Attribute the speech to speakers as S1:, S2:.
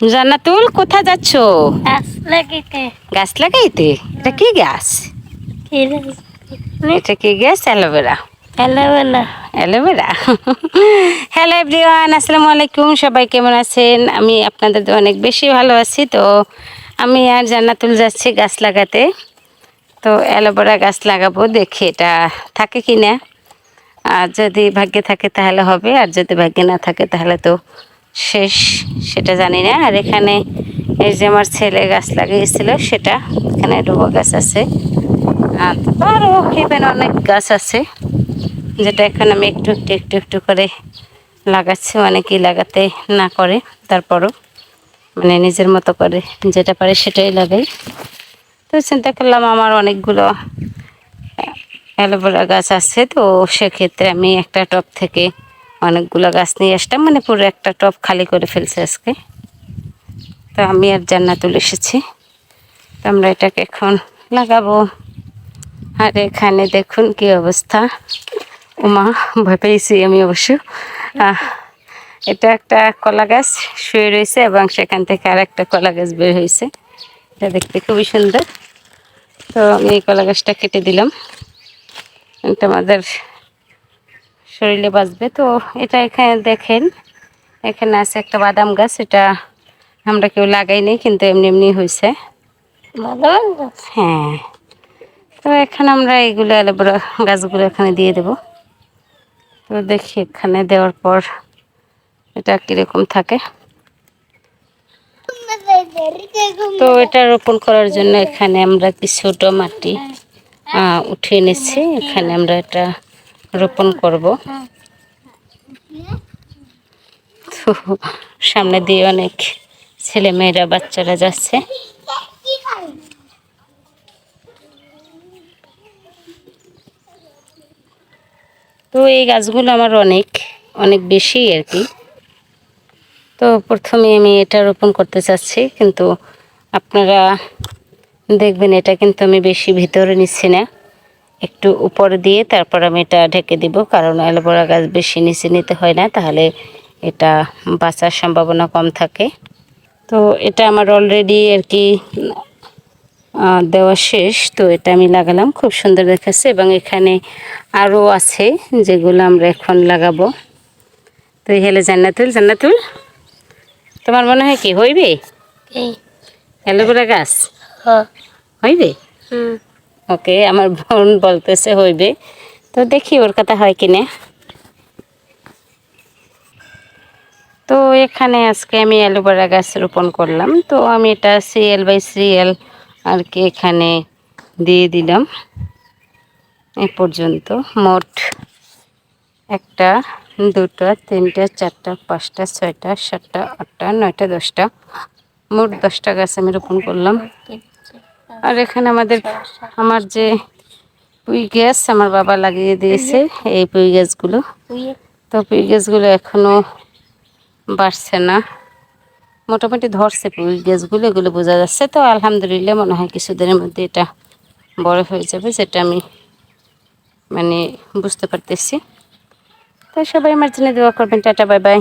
S1: জান্নাতুল কোথায় যাচ্ছ?
S2: গাছ
S1: লাগাইতে। এটা কি গাছ? এটা কি গাছ? Aloe vera.
S2: এলোবেলা
S1: aloe vera. Hello everyone আসসালামু আলাইকুম। সবাই কেমন আছেন? আমি আপনাদের তো অনেক বেশি ভালো আছি। তো আমি আর জান্নাতুল যাচ্ছি গাছ লাগাতে। তো অ্যালোভেরা গাছ লাগাবো দেখি এটা থাকে কি না আর যদি ভাগ্যে থাকে তাহলে হবে আর যদি ভাগ্যে না থাকে তাহলে তো শেষ, সেটা জানি না। আর এখানে এই যে আমার ছেলে গাছ লাগিয়েছিল, সেটা এখানে ডুবো গাছ আছে। আরও এখানে অনেক গাছ আছে, যেটা এখন আমি একটু একটু একটু একটু করে লাগাচ্ছি। অনেকেই লাগাতে না করে, তারপরও মানে নিজের মতো করে, যেটা পারে সেটাই লাগাই। তো চিন্তা করলাম আমার অনেকগুলো, অ্যালোভেরা গাছ আছে, তো সেক্ষেত্রে আমি একটা টব থেকে অনেকগুলো গাছ নিয়ে আসতাম মানে পুরো একটা টব খালি করে ফেলছে আজকে। তো আমি আর জান্নাতুল এসেছি। তো আমরা এটাকে এখন লাগাবো। আর এখানে দেখুন কি অবস্থা। ওমা ভয় পেয়েছি আমি অবশ্য। এটা একটা কলা গাছ শুয়ে রয়েছে এবং সেখান থেকে আর একটা কলা গাছ বের হয়েছে। এটা দেখতে খুবই সুন্দর। তো আমি এই কলা গাছটা কেটে দিলাম। এটা আমাদের শরীরে বাঁচবে। তো এটা এখানে দেখেন এখানে আছে একটা বাদাম গাছ এটা আমরা কেউ লাগাই লাগাইনি কিন্তু এমনি এমনি হয়েছে।
S2: বাদাম গাছ?
S1: হ্যাঁ। তো এখানে আমরা এইগুলো অ্যালোভেরা গাছগুলো এখানে দিয়ে দেব। তো দেখি এখানে দেওয়ার পর এটা কীরকম থাকে। তো এটা রোপণ করার জন্য এখানে আমরা কিছুটা মাটি উঠিয়ে নিচ্ছি এখানে আমরা এটা রোপণ করব। তো, সামনে দিয়ে অনেক ছেলে মেয়েরা, বাচ্চারা যাচ্ছে। তো, এই গাছগুলো আমার অনেক অনেক বেশি আর কি। তো, প্রথমে আমি এটা রোপণ করতে চাচ্ছি, কিন্তু আপনারা দেখবেন এটা কিন্তু আমি বেশি ভিতরে নিচ্ছি না। একটু উপর দিয়ে তারপর আমি এটা ঢেকে দিব কারণ অ্যালোভেরা গাছ বেশি নিচে নিতে হয় না তাহলে এটা বাঁচার সম্ভাবনা কম থাকে। তো এটা আমার অলরেডি আর কি দেওয়া শেষ তো এটা আমি লাগালাম খুব সুন্দর দেখাচ্ছে। এবং এখানে আরও আছে যেগুলো আমরা এখন লাগাবো। তো এই হলে জান্নাতুল। জান্নাতুল তোমার মনে হয় কি হইবে? অ্যালোভেরা গাছ?
S2: হ্যাঁ।
S1: হইবে?
S2: হুম।
S1: ওকে, আমার বোন বলতেছে হইবে। তো দেখি ওর কথা হয় কিনা। তো এখানে আজকে আমি অ্যালোভেরা গাছ রোপণ করলাম। তো আমি এটা সিএল বাই সিএল আর কি এখানে দিয়ে দিলাম। এ পর্যন্ত মোট একটা, দুটো, তিনটে, চারটা, পাঁচটা, ছয়টা, সাতটা, আটটা, নয়টা, দশটা, মোট দশটা গাছ আমি রোপণ করলাম। আর এখানে আমাদের আমার যে পুঁই গ্যাস আমার বাবা লাগিয়ে দিয়েছে এই পুঁই গ্যাসগুলো। তো পুঁই গ্যাসগুলো এখনও বাড়ছে না। মোটামুটি ধরছে পুঁই গ্যাসগুলো, এগুলো বোঝা যাচ্ছে। তো আলহামদুলিল্লাহ মনে হয় কিছুদিনের মধ্যে এটা বড় হয়ে যাবে যেটা আমি মানে বুঝতে পারতেছি। তো সবাই আমার জন্য দোয়া করবেন। Tata, bye bye.